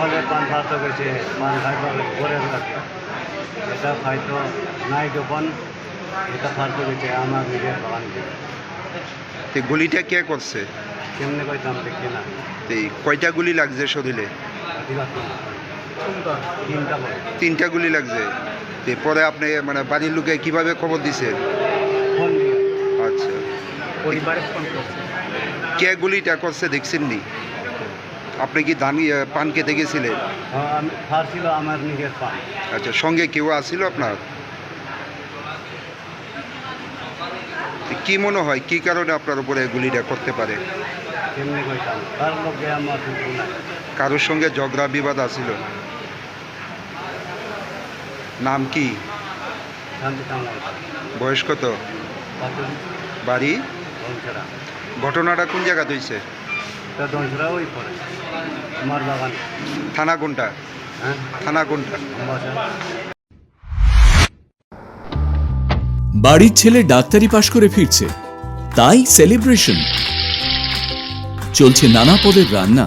ফলে পান ফালতো গেছে পান করে রাখে এটা খাইতো নাই যখন এটা ফালতো গেছে আমার নিজের বাগান থেকে গুলিটা কে করছে? কেমনে কইতাম দেখি না। তো কয়টা গুলি লাগছে শরীরে? তিনটা। তিনটা গুলি লাগছে। তো পরে আপনি মানে বাড়ির লোকে কীভাবে খবর দিছেন আচ্ছা। পরিবারে ফোন করছে। কে গুলিটা করছে দেখছেন নি আপনি কি ধান পান খেতে গেছিলেন? হ্যাঁ, আমি আমার নিজের পান। আচ্ছা সঙ্গে কেউ আসছিল আপনার? তো কি মনে হয় কি কারণে আপনার উপরে গুলিটা করতে পারে? কারোর সঙ্গে ঝগড়া বিবাদ আছিল? নাম কি? শান্তি কামনা বয়স কত? বাড়ি? ঘটনাটা কোন জায়গা হয়েছে তা দনছড়া ওই পড়ে আমার বাগান থানা কোনটা? হ্যাঁ? থানা কোনটা? বাড়ির ছেলে ডাক্তারি পাশ করে ফিরছে। তাই সেলিব্রেশন চলছে নানা পদের রান্না।